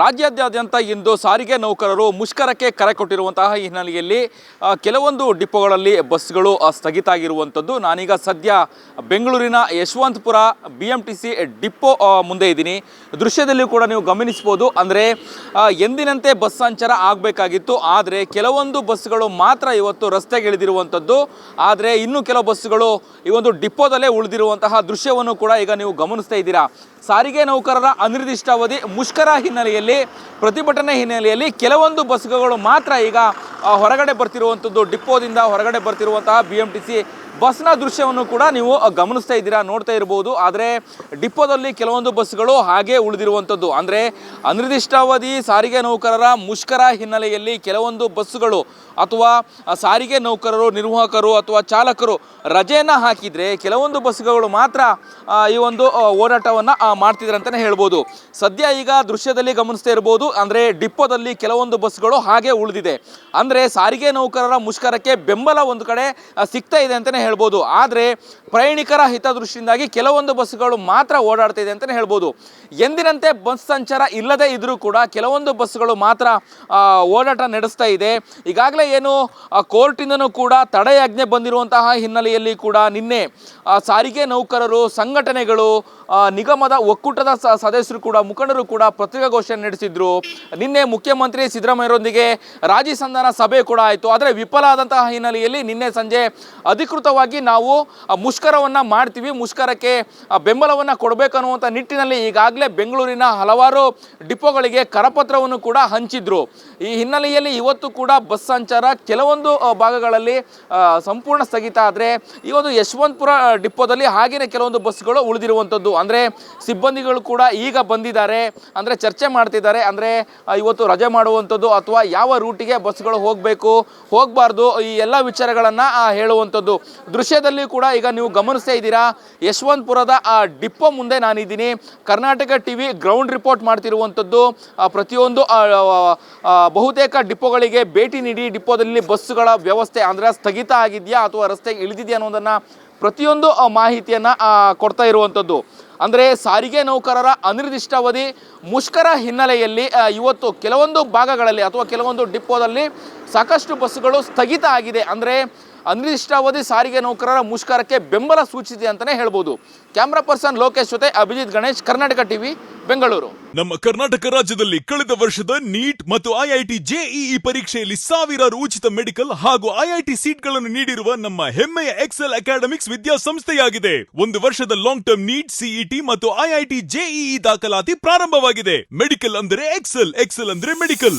ರಾಜ್ಯಾದ್ಯಂತ ಇಂದು ಸಾರಿಗೆ ನೌಕರರು ಮುಷ್ಕರಕ್ಕೆ ಕರೆ ಕೊಟ್ಟಿರುವಂತಹ ಹಿನ್ನೆಲೆಯಲ್ಲಿ ಕೆಲವೊಂದು ಡಿಪೋಗಳಲ್ಲಿ ಬಸ್ಗಳು ಸ್ಥಗಿತ ಆಗಿರುವಂಥದ್ದು. ನಾನೀಗ ಸದ್ಯ ಬೆಂಗಳೂರಿನ Yeshwanthpur B M T C depot ಮುಂದೆ ಇದ್ದೀನಿ. ದೃಶ್ಯದಲ್ಲಿ ಕೂಡ ನೀವು ಗಮನಿಸ್ಬೋದು ಅಂದರೆ ಎಂದಿನಂತೆ ಬಸ್ ಸಂಚಾರ ಆಗಬೇಕಾಗಿತ್ತು. ಆದರೆ, ಕೆಲವೊಂದು ಬಸ್ಗಳು ಮಾತ್ರ ಇವತ್ತು ರಸ್ತೆಗೆ ಇಳಿದಿರುವಂಥದ್ದು. ಆದರೆ, ಇನ್ನು ಕೆಲವು ಬಸ್ಸುಗಳು ಈ ಒಂದು ಡಿಪೋದಲ್ಲೇ ಉಳಿದಿರುವಂತಹ ದೃಶ್ಯವನ್ನು ಕೂಡ ಈಗ ನೀವು ಗಮನಿಸ್ತಾ ಇದ್ದೀರಾ. ಸಾರಿಗೆ ನೌಕರರ ಅನಿರ್ದಿಷ್ಟಾವಧಿ ಮುಷ್ಕರ ಹಿನ್ನೆಲೆಯಲ್ಲಿ ಪ್ರತಿಭಟನೆ ಹಿನ್ನೆಲೆಯಲ್ಲಿ ಕೆಲವೊಂದು ಬಸ್ಗಳು ಮಾತ್ರ ಈಗ ಹೊರಗಡೆ ಬರ್ತಿರುವಂಥದ್ದು, ಡಿಪೋದಿಂದ ಹೊರಗಡೆ ಬರ್ತಿರುವಂತಹ ಬಿ ಎಂ ಟಿ ಸಿ ಬಸ್ನ ದೃಶ್ಯವನ್ನು ಕೂಡ ನೀವು ಗಮನಿಸ್ತಾ ಇದ್ದೀರಾ, ನೋಡ್ತಾ ಇರ್ಬೋದು. ಆದರೆ, ಡಿಪ್ಪೋದಲ್ಲಿ ಕೆಲವೊಂದು ಬಸ್ಗಳು ಹಾಗೆ ಉಳಿದಿರುವಂಥದ್ದು ಅಂದರೆ, ಅನಿರ್ದಿಷ್ಟಾವಧಿ ಸಾರಿಗೆ ನೌಕರರ ಮುಷ್ಕರ ಹಿನ್ನೆಲೆಯಲ್ಲಿ ಕೆಲವೊಂದು ಬಸ್ಸುಗಳು ಅಥವಾ ಸಾರಿಗೆ ನೌಕರರು, ನಿರ್ವಾಹಕರು ಅಥವಾ ಚಾಲಕರು ರಜೆಯನ್ನು ಹಾಕಿದರೆ ಕೆಲವೊಂದು ಬಸ್ಸುಗಳು ಮಾತ್ರ ಈ ಒಂದು ಓಡಾಟವನ್ನು ಮಾಡ್ತಿದ್ದಾರೆ ಅಂತಲೇ ಹೇಳ್ಬೋದು. ಸದ್ಯ ಈಗ ದೃಶ್ಯದಲ್ಲಿ ಗಮನಿಸ್ತಾ ಇರ್ಬೋದು. ಅಂದರೆ, ಡಿಪ್ಪೋದಲ್ಲಿ ಕೆಲವೊಂದು ಬಸ್ಗಳು ಹಾಗೆ ಉಳಿದಿದೆ. ಅಂದರೆ, ಸಾರಿಗೆ ನೌಕರರ ಮುಷ್ಕರಕ್ಕೆ ಬೆಂಬಲ ಒಂದು ಕಡೆ ಸಿಗ್ತಾ ಇದೆ ಅಂತಲೇ ಹೇಳ್ಬೋದು. ಆದರೆ ಪ್ರಯಾಣಿಕರ ಹಿತದೃಷ್ಟಿಯಿಂದಾಗಿ ಕೆಲವೊಂದು ಬಸ್ಗಳು ಮಾತ್ರ ಓಡಾಡ್ತಿದೆ ಅಂತಲೇ ಹೇಳ್ಬೋದು. ಎಂದಿನಂತೆ ಬಸ್ ಸಂಚಾರ ಇಲ್ಲದೇ ಇದ್ರೂ ಕೂಡ ಕೆಲವೊಂದು ಬಸ್ಗಳು ಮಾತ್ರ ಓಡಾಟ ನಡೆಸ್ತಾ ಇದೆ. ಈಗಾಗಲೇ ಏನು ಕೋರ್ಟಿಂದನೂ ಕೂಡ ತಡೆಯಾಜ್ಞೆ ಬಂದಿರುವಂತಹ ಹಿನ್ನೆಲೆಯಲ್ಲಿ ಕೂಡ ನಿನ್ನೆ ಸಾರಿಗೆ ನೌಕರರು, ಸಂಘಟನೆಗಳು ನಿಗಮದ ಒಕ್ಕೂಟದ ಸದಸ್ಯರು ಕೂಡ, ಮುಖಂಡರು ಕೂಡ ಪತ್ರಿಕಾಗೋಷ್ಠಿಯನ್ನು ನಡೆಸಿದ್ರು. ನಿನ್ನೆ ಮುಖ್ಯಮಂತ್ರಿ ಸಿದ್ದರಾಮಯ್ಯರೊಂದಿಗೆ ರಾಜಿ ಸಂಧಾನ ಸಭೆ ಕೂಡ ಆಯಿತು. ಆದರೆ ವಿಫಲ ಆದಂತಹ ಹಿನ್ನೆಲೆಯಲ್ಲಿ ನಿನ್ನೆ ಸಂಜೆ ಅಧಿಕೃತವಾಗಿ ನಾವು ಮುಷ್ಕರವನ್ನು ಮಾಡ್ತೀವಿ. ಮುಷ್ಕರಕ್ಕೆ ಬೆಂಬಲವನ್ನು ಕೊಡಬೇಕು ಅನ್ನುವಂಥ ನಿಟ್ಟಿನಲ್ಲಿ ಈಗಾಗಲೇ ಬೆಂಗಳೂರಿನ ಹಲವಾರು ಡಿಪೋಗಳಿಗೆ ಕರಪತ್ರವನ್ನು ಕೂಡ ಹಂಚಿದ್ರು. ಈ ಹಿನ್ನೆಲೆಯಲ್ಲಿ ಇವತ್ತು ಕೂಡ ಬಸ್ ಸಂಚಾರ ಕೆಲವೊಂದು ಭಾಗಗಳಲ್ಲಿ ಸಂಪೂರ್ಣ ಸ್ಥಗಿತ ಆದರೆ, ಈ ಒಂದು ಯಶವಂತಪುರ ಡಿಪೋದಲ್ಲಿ ಹಾಗೆಯೇ ಕೆಲವೊಂದು ಬಸ್ಗಳು ಉಳಿದಿರುವಂಥದ್ದು ಅಂದರೆ, ಸಿಬ್ಬಂದಿಗಳು ಕೂಡ ಈಗ ಬಂದಿದ್ದಾರೆ. ಅಂದರೆ, ಚರ್ಚೆ ಮಾಡ್ತಿದ್ದಾರೆ. ಅಂದರೆ ಇವತ್ತು ರಜೆ ಮಾಡುವಂಥದ್ದು ಅಥವಾ ಯಾವ ರೂಟಿಗೆ ಬಸ್ಗಳು ಹೋಗಬೇಕು, ಹೋಗಬಾರ್ದು, ಈ ಎಲ್ಲ ವಿಚಾರಗಳನ್ನು ಹೇಳುವಂಥದ್ದು ದೃಶ್ಯದಲ್ಲಿ ಕೂಡ ಈಗ ನೀವು ಗಮನಿಸ್ತಾ ಇದ್ದೀರಾ, ಯಶವಂತಪುರದ ಆ ಡಿಪೋ ಮುಂದೆ ನಾನಿದ್ದೀನಿ. Karnataka T V ground report ಮಾಡ್ತಿರುವಂಥದ್ದು ಪ್ರತಿಯೊಂದು ಬಹುತೇಕ ಡಿಪೋಗಳಿಗೆ ಭೇಟಿ ನೀಡಿ ಡಿಪೋದಲ್ಲಿ ಬಸ್ಸುಗಳ ವ್ಯವಸ್ಥೆ ಅಂದರೆ ಸ್ಥಗಿತ ಆಗಿದೆಯಾ ಅಥವಾ ರಸ್ತೆಗೆ ಇಳಿದಿದೆಯಾ ಅನ್ನೋದನ್ನು ಪ್ರತಿಯೊಂದು ಮಾಹಿತಿಯನ್ನು ಕೊಡ್ತಾ ಇರುವಂಥದ್ದು. ಅಂದರೆ ಸಾರಿಗೆ ನೌಕರರ ಅನಿರ್ದಿಷ್ಟಾವಧಿ ಮುಷ್ಕರ ಹಿನ್ನೆಲೆಯಲ್ಲಿ ಇವತ್ತು ಕೆಲವೊಂದು ಭಾಗಗಳಲ್ಲಿ ಅಥವಾ ಕೆಲವೊಂದು ಡಿಪೋದಲ್ಲಿ ಸಾಕಷ್ಟು ಬಸ್ಸುಗಳು ಸ್ಥಗಿತ ಆಗಿದೆ. ಅಂದರೆ ಅನಿರ್ದಿಷ್ಟಾವಧಿ ಸಾರಿಗೆ ನೌಕರರ ಮುಷ್ಕರಕ್ಕೆ ಬೆಂಬಲ ಸೂಚಿಸಿದೆ ಅಂತಾನೆ ಹೇಳ್ಬೋದು. ಕ್ಯಾಮ್ರಾ ಪರ್ಸನ್ ಲೋಕೇಶ್ ಜೊತೆ ಅಭಿಜಿತ್ ಗಣೇಶ್, ಕರ್ನಾಟಕ ಟಿವಿ, ಬೆಂಗಳೂರು. ನಮ್ಮ ಕರ್ನಾಟಕ ರಾಜ್ಯದಲ್ಲಿ ಕಳೆದ ವರ್ಷದ ನೀಟ್ ಮತ್ತು ಐಐಟಿ ಜೆಇಇ ಪರೀಕ್ಷೆಯಲ್ಲಿ ಸಾವಿರಾರು ಉಚಿತ ಮೆಡಿಕಲ್ ಹಾಗೂ ಐಐಟಿ ಸೀಟ್ಗಳನ್ನು ನೀಡಿರುವ ನಮ್ಮ ಹೆಮ್ಮೆಯ ಎಕ್ಸೆಲ್ ಅಕಾಡೆಮಿಕ್ಸ್ ವಿದ್ಯಾಸಂಸ್ಥೆಯಾಗಿದೆ. ಒಂದು ವರ್ಷದ ಲಾಂಗ್ ಟರ್ಮ್ ನೀಟ್ ಸಿಇಟಿ ಮತ್ತು ಐಐಟಿ ಜೆಇಇ ದಾಖಲಾತಿ ಪ್ರಾರಂಭವಾಗಿದೆ. ಮೆಡಿಕಲ್ ಅಂದರೆ ಎಕ್ಸೆಲ್ ಎಕ್ಸೆಲ್ ಅಂದ್ರೆ ಮೆಡಿಕಲ್.